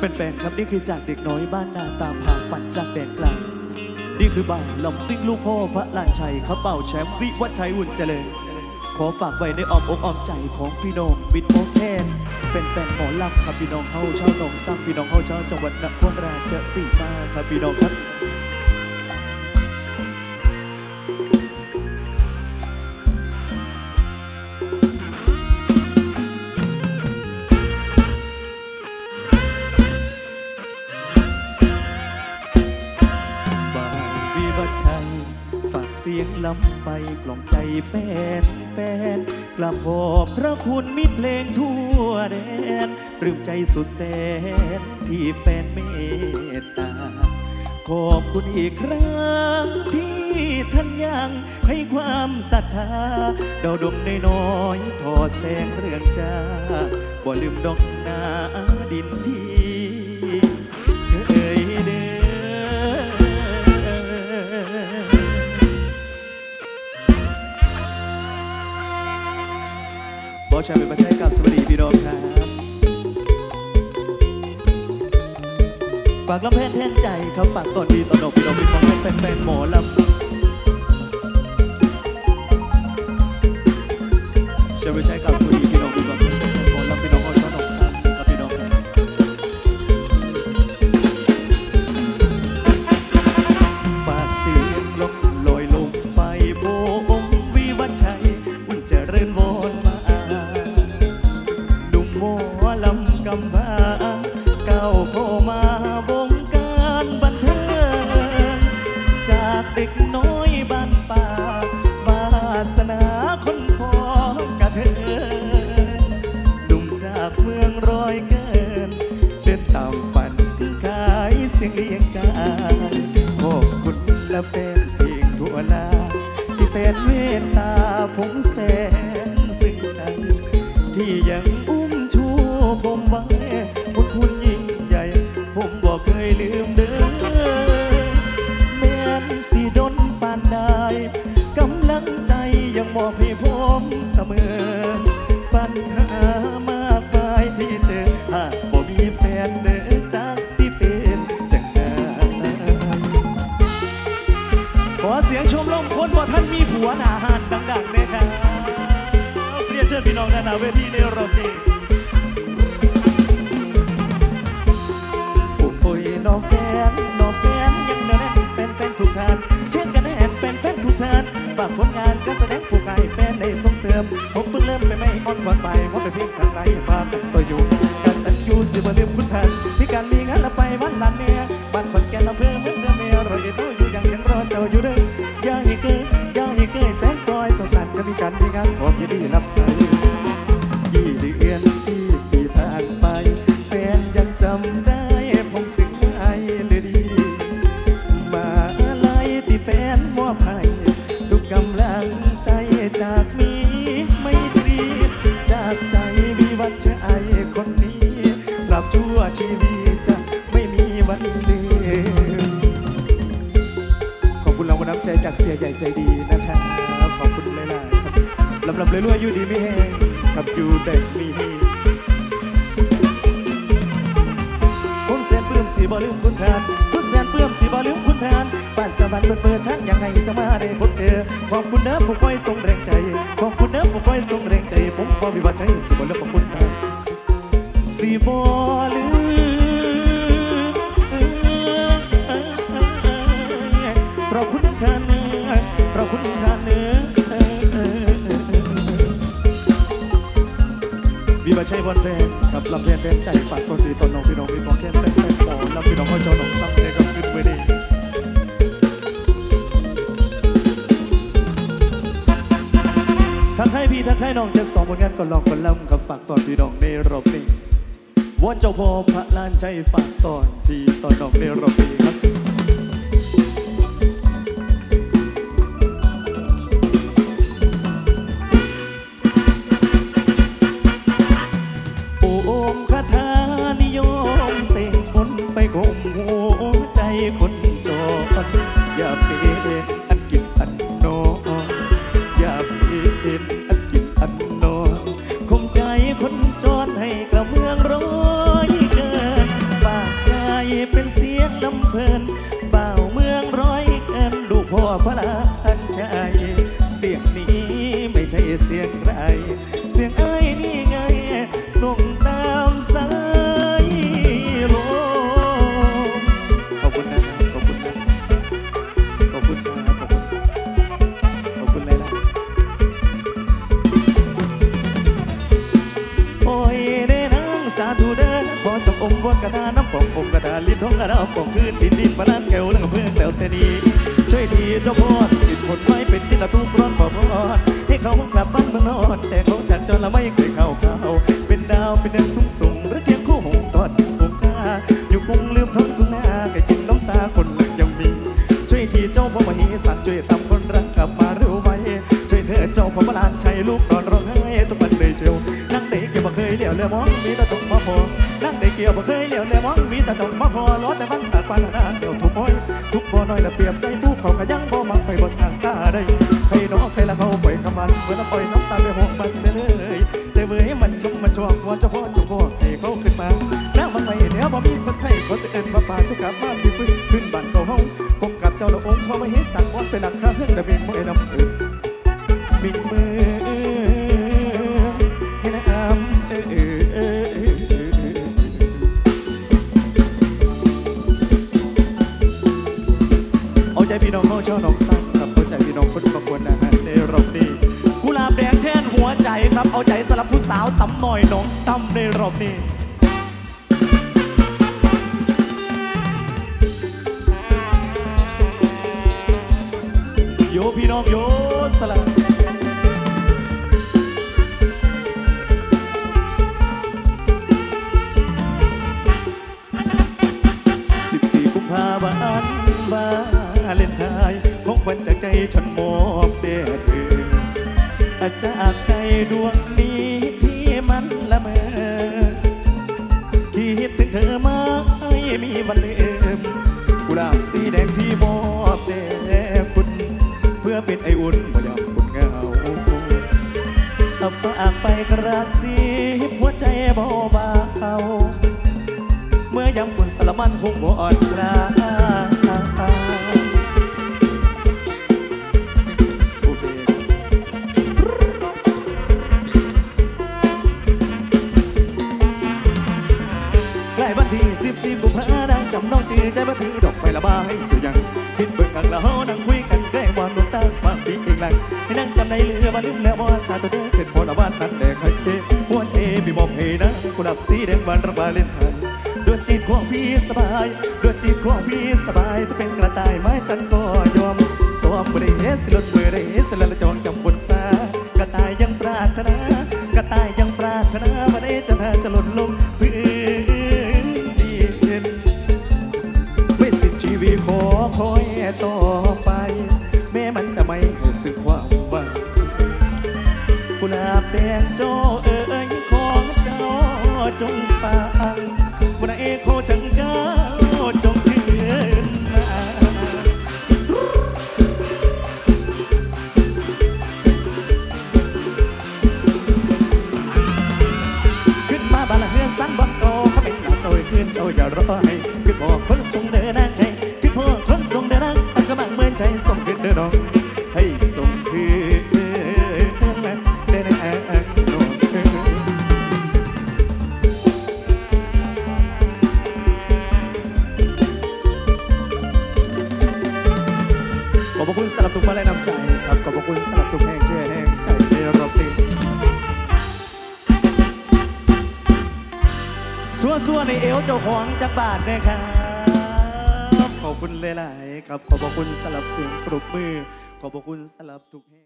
เป็นแฟนๆครับนี่คือจากเด็กน้อยบ้านนาตามหาฝันจากแดนไกลนี่คือบ่าวลำซิ่งลูกพ่อพระลานชัยเขาเป่าแชมป์วิวัฒชัยอุ่นเจริญ ขอฝากไว้ในอ้อมอกอ้อมใจของพี่น้องมิตรโอแคนเป็นแฟนหมอลำครับพี่น้องเฮาชาวหนองซ้ำพี่น้องเฮาชาวจังหวัดนครราชสีมาครับพี่น้องครับ เสียงล้ำไปกล่อมใจแฟนแฟนกลับขอบพระคุณมิตรเพลงทั่วแดนปลื้มใจสุดแสนที่แฟนเมตตา ขอบคุณอีกครั้งที่ท่านยังให้ความศรัทธาดาวดวงน้อยทอแสงเรื่องจ้าบ่ลืมดอกนาดินที่ บอชาเป็นประเทศกับสวัสดีพี่น้องครับ ฝากลำเพนแทนใจครับฝากตอนดีตอนดอกพี่น้องพี่น้องให้แฟนๆหมอลำชาเป็นประเทศกับ ลำกำพร้าก้าวเข้ามาวงการบันเทิงจากเด็กน้อยบ้านป่าวาสนาคนพอกระเทินดุมจากเมืองรอยเกิน เดินตามฝันขายเสียงเลียงกายขอบคุณและเป็น ชมลมคนว่าท่านมีผัวหนาหานดังๆเลยครับเรียนเชิญพี่น้องด้านน้าเวทีในรอบนี้โอ้ยน้องแฟนน้องแฟนยังเนื้อแน่นเป็นแฟนทุกท่านเช่นกันแน่นเป็นแฟนทุกท่านฝากผลงานการแสดงผู้กายแฟนในส่งเสริมผมเพิ่งเริ่มไปไม่อ่อนก่อนไปว่าไปเพียงทางไร ชีวิตจะไม่มีวันลืมขอบคุณรางวัลน้ำใจจากเสียใหญ่ใจดีนะครับขอบคุณหลายๆครับลำลำเรื่อยอยู่ดีไม่แห้งครับอยู่แต่มีผมแสนปลื้มสีบ่ลืมคุณทานสุดแสนปลื้มสีบ่ลืมคุณทานบ้านสวรรค์เปิดเปิดทางยังไงจะมาได้พบเจอขอบคุณเด้อผู้คอยส่งแรงใจขอบคุณเด้อผู้คอยส่งแรงใจ ผมขอวิวันใจสีบ่ลืมขอบคุณทาน สีบ่ลืมเราคุณท่านเราคุณท่านเนื้อวิบัติชัยวันแพงกับลำเพนแพนใจฝากตัวดีตอนน้องพี่น้องพี่น้องแค่แฟนแฟนหมอลำพี่น้องเขาเจ้าน้องซ้ำในกับขึ้นเวทีทักให้พี่ทักให้น้องจากสองผลงานก่อนลองก่อนลำกับฝากตอนพี่น้องในรอบนี้ วอนเจ้าพ่อพระลานใจฝากตอนที่ตอนน้องในรอบนี้ครับ เจ้าพ่อสิทธิ์คนไว้เป็นที่ละทุกร้อนขอพรให้เขากลับบ้านมืองนอน แต่เขาจัดจนละไม่เคยเข้าเขาเป็นดาวเป็นเดือนสูงสูงหรือเทียงคู่หงตอดคุ้มค่าอยู่กรุงลืมท้องทุ่งนาแค่กินน้ำตาคนหลักยังมี ช่วยทีเจ้าพ่อมหิสัตว์ช่วยทำคนรักกลับมาเร็วไว้ช่วยเธอเจ้าพ่อพระลานชัยลูกนอนร้องไห้ทุกวันเลยเชียวนั่งเด็กเกี่ยวบ่เคยเลี้ยวเรือมองมีแต่ตกมาพอ นั่งเด็กเกี่ยวบ่เคยเลียวเรือมองมีแต่ตกมาพอล้อแต่ฟังตาปันนานเดี๋ยวทุกอ้อยทุกบ่อน้อยละเปรียบใส่ผู้เขาก็ยังบ่มักไปบ่สร้างซาได้ใครน้องใครละเขาปล่อยคำมันเมื่อละปล่อยน้ำตาไปหกมันเสียเลยแต่เมื่อให้มันชมมันชอบว่าเจ้าพ่อจ้าพ่อให้เขาขึ้นมาแล้วมันไม่เดี๋ยวบ่มีคนไทยเขาจะเอิ้นมาป่าเจ้ากลับมาพี่ฟื้นขึ้นบ้านเก่าเฮาผมกับเจ้าละองค์พระมเหสักวันเป็นหลักข้าเพื่อนระเบียงมวยน้ำอึบิงมือาวซ้ำหน่อยน้องซ้ำในรอบนี้โยพี่น้องโยสละสิบสี่กุมภาพันธ์วาเลนไทน์ของขวัญจากใจฉันมอบแด่เธออาจากใจดวง ไปกระซิบหัวใจเบาเบาเมื่อยำคุณสารมันคงบ่อ่อนกลาใกล้วันที่สิบสี่กุมภาดังจำน้องจือใจมาถือดอกไฟละบาให้เสียยังคิดเบิ่งอังละเฮานั่งคุยกันใกล้งวันดวงตาบางปีเองหลังให้นั่งจำในเรือมาลืมแล้วว่าสาตัวเด้อเป็นพลบ้านนั้นแดงให้ กุหลาบสีแดงบานระบายเล่นไทยดวงจิตของพี่สบายดวงจิตของพี่สบายถ้าเป็นกระต่ายไม้จันก็ยอมสวมบริเฮสิลดมือได้เฮสิละละจองจำบนตากระต่ายยังปรารถนากระต่ายยังปรารถนาวันนี้จะน่าจะหล่นลง น้องให้ส่งคืนขอบคุณสำหรับทุกมาแรงนำใจครับขอบคุณสำหรับทุกแห่งเชื่อแห่งใจในรอบนี้สัวสัวๆในเอวเจ้าของจากบาทนะครับ คุณหลายๆครับขอบพระคุณสำหรับเสียงปรบมือ ขอบพระคุณสำหรับทุกแห่ง